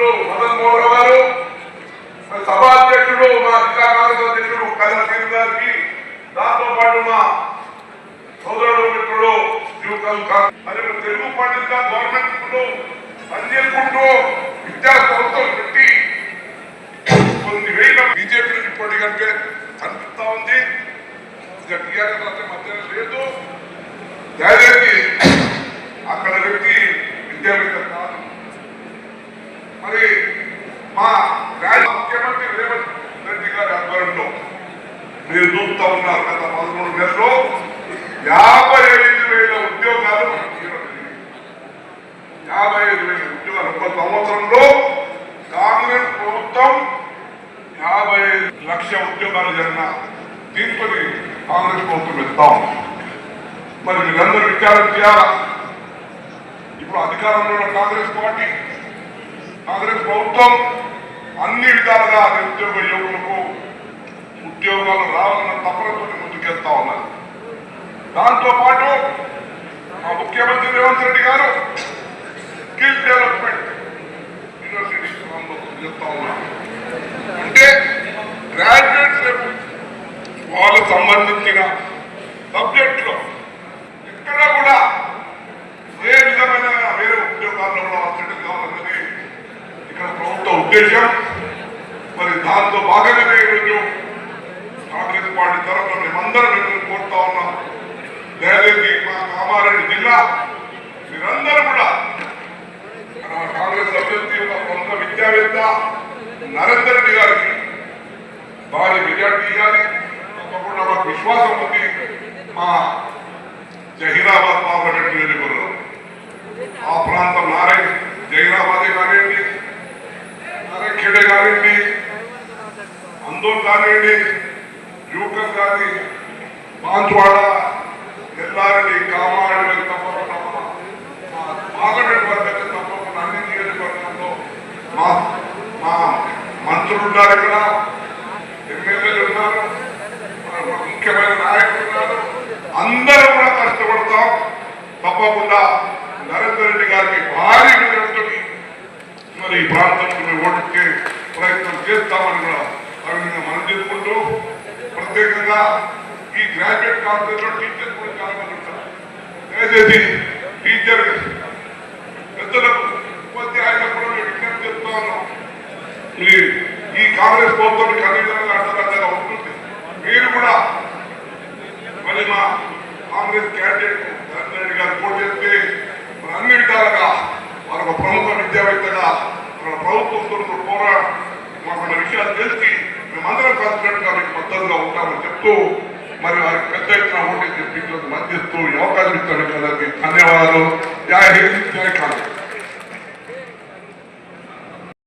శాసనసభ్యులు మదన్ మోహన్ గారు మరి సభాధ్యక్షుడు మా జిల్లా కాంగ్రెస్ అధ్యక్షుడు కళ్యాణ్ సింగ్ గారికి దాంతో పాటు మా సోదరుడు మిత్రుడు మరి తెలుగు పండిత గవర్నమెంట్లో పనిచేసుకుంటూ విద్యా సంస్థలు పెట్టి కొన్ని వేల బీజేపీ నుంచి పోటీ కంటే కనిపిస్తా ఉంది. ఇక టీఆర్ఎస్ అంటే మధ్యలో లేదు దయచేసి అక్కడ వ్యక్తి విద్యావేత్త కాదు మరి మా రాజ్య ముఖ్యమంత్రి రేవంత్ రెడ్డి గారి ఆధ్వర్యంలో మీరు చూస్తూ ఉన్నారు గత పదమూడు నెలలో యాభై ఐదు వేల ఉద్యోగాలు యాభై ఐదు వేల ఉద్యోగాలు. ఒక సంవత్సరంలో కాంగ్రెస్ ప్రభుత్వం యాభై ఐదు లక్ష ఉద్యోగాలు జరిగిన తీసుకొని కాంగ్రెస్ ప్రభుత్వం ఇస్తాం మరి మీరందరూ విచారం చేయాలా? ఇప్పుడు అధికారంలో ఉన్న కాంగ్రెస్ పార్టీ కాంగ్రెస్ ప్రభుత్వం అన్ని విధాలుగా నిరుద్యోగ యువకులకు ఉద్యోగాలు రావాలన్న తపనతో ముందుకెళ్తా ఉన్నారు. దాంతో పాటు మా ముఖ్యమంత్రి రేవంత్ రెడ్డి గారు స్కిల్ డెవలప్మెంట్ యూనివర్సిటీ చెప్తా ఉన్నారు. అంటే గ్రాడ్యుయేట్స్ వాళ్ళకు సంబంధించిన సబ్జెక్టులో ఎక్కడ కూడా ఏ విధమైన వేరే ఉద్యోగాల్లో కూడా సెటిల్ కావాలన్నది ఇక్కడ ప్రభుత్వ ఉద్దేశం. దాంతో భాగంగానే ఈరోజు కాంగ్రెస్ పార్టీ తరఫున మేమందరం మిమ్మల్ని కోరుతా ఉన్నాం. దయచేసి మా కామారెడ్డి జిల్లా మీరందరూ కూడా కాంగ్రెస్ అభ్యర్థి ఒక ప్రముఖ విద్యావేత్త నరేందర్ రెడ్డి గారికి భారీ మెజార్టీ ఇవ్వాలి. తప్పకుండా మాకు విశ్వాసం ఉంది. మా జహీరాబాద్ పార్లమెంట్ నియోజకవర్గం ఆ ప్రాంతం నారాయణ జహీరాబాదే కానివ్వండి నారాయణ ఖేడే కానివ్వండి అందరూ కానివ్వండి యూకర్ కానీ బాన్స్వాడ ఎల్లారెడ్డి కామారెడ్డి తప్పకుండా పార్లమెంట్ తప్పకుండా అన్ని నియోజకవర్గంలో మా మా మంత్రులు ఉన్నారు ఇక్కడ. ఎమ్మెల్యేలు ఉన్నారు ముఖ్యమైన నాయకులు ఉన్నారు. అందరూ కూడా కష్టపడతాం. తప్పకుండా నరేంద్ర రెడ్డి గారికి భారీ మరి ఈ ప్రాంతానికి మేము ఓటించే ప్రయత్నం చేస్తామని కూడా ప్రత్యేకంగా ఈ గ్రాడ్యుయేట్ కాన్ఫరెన్స్లో టీచర్ కూడా చాలా మంది ఉంటారు. దయచేసి టీచర్ పెద్దలకు ఉపాధ్యాయులకు కూడా విజ్ఞప్తి చెప్తా ఉన్నాం ఈ కాంగ్రెస్ ప్రభుత్వం కనీసంగా విధాలుగా ఉంటుంది. మీరు కూడా మరి మా కాంగ్రెస్ క్యాండిడేట్ నరేంద్ర గారు పోటీ చేస్తే మన అన్ని విధాలుగా వారు ఒక ప్రముఖ విద్యావేత్తగా మన ప్రభుత్వంతో పోరాడు మాకు మన విషయాలు తెలిసి మేమందరం కలిసినట్టుగా మీకు మొత్తంగా ఉంటామని చెప్తూ మరి వారికి పెద్ద ఎత్తున ఓటీ తెప్పించడానికి మద్దతు ఈ అవకాశం ఇచ్చిన మీకు ధన్యవాదాలు. జై హింద్ జై కాంగ్రెస్